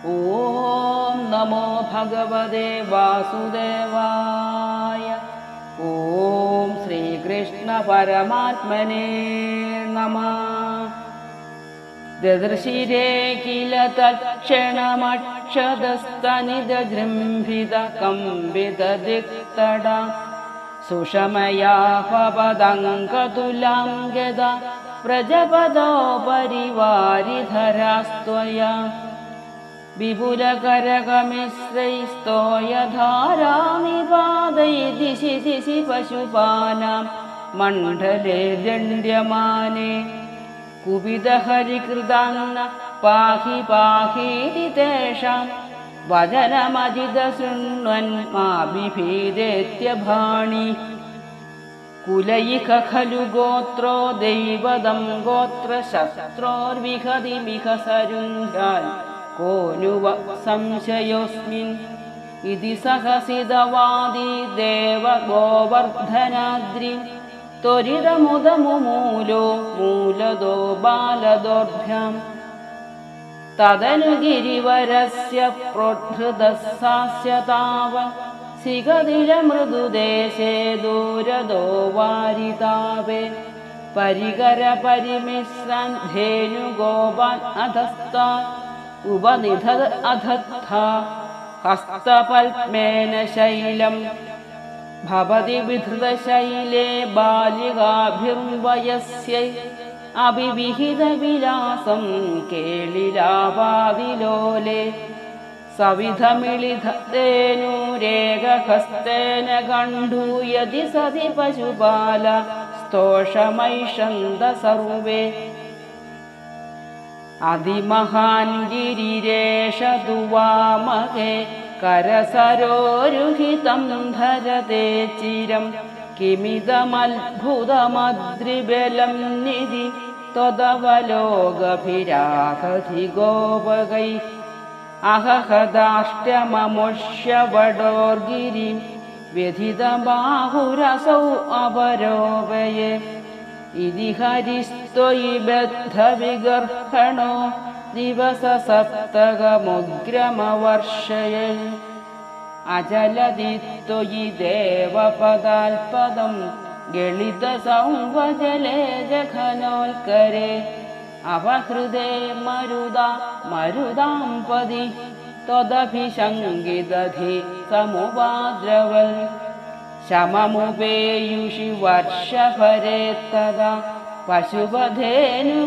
ॐ नमो भगवते वासुदेवाय। ॐ श्रीकृष्णपरमात्मने नमः। ददृशिरे किल तत्क्षणमक्षदस्तनिदजृम्भितकम्बितदिक्तडा सुषमया पपदङ्कतुलां गदा परिवारिधरास्त्वया विपुलकरकमिश्रैस्तोयधारामि दिशि दिशि पशुपानां मण्डले दण्ड्यमाने कुपितहरिकृतान्न पाहि पाहीति तेषां वचनमजिदशृण्वन् मा बिभेदेत्यभाणि कुलैक खलु गोत्रो दैवदं गोत्रशस्त्रोर्विहति विहसरुन्ध्यान् को नु संशयोऽस्मिन् इति सहसितवादी देवगोवर्धनाद्रि त्वरितमुदमुमूलो मूलदो बालदोर्भ्याम् तदनु गिरिवरस्य प्रोद्धृतः सास्य ताव सिगदिलमृदुदेशे दूरदो वारितावे परिकरपरिमिश्रन् धेनुगोपान् अधस्तात् उपनिध अधत्था हस्तपल्मेन शैलम् भवति विधृतशैले बालिकाभिर्वयस्यै अभिविहितविलासं केलिलापादिलोले। सविधमिलिधतेनुरेगहस्तेन गण्डूयति सति पशुपाल स्तोषमैषन्द सर्वे गिरिरेष दुवामहे करसरोरुहितं धरते चिरं किमिदमद्भुतमद्रिबलं निधि त्वदवलोकभिराहधि गोपगै अहहदाष्ट्यममुष्यवडोर्गिरिं व्यथितबाहुरसौ अपरोपये इति हरिस्त्वयि बद्धविगर्हणो दिवससप्तकमुग्रमवर्षये अचलति त्वयि देवपदाल्पदं गलितसंवजले जघनोत्करे अपहृदे मरुदा मरुदां पदि त्वदभिशङ्गिदधि समुपाद्रवल् ശമമുപേയുഷി വർഷഭരേത്തത പശുപധേനു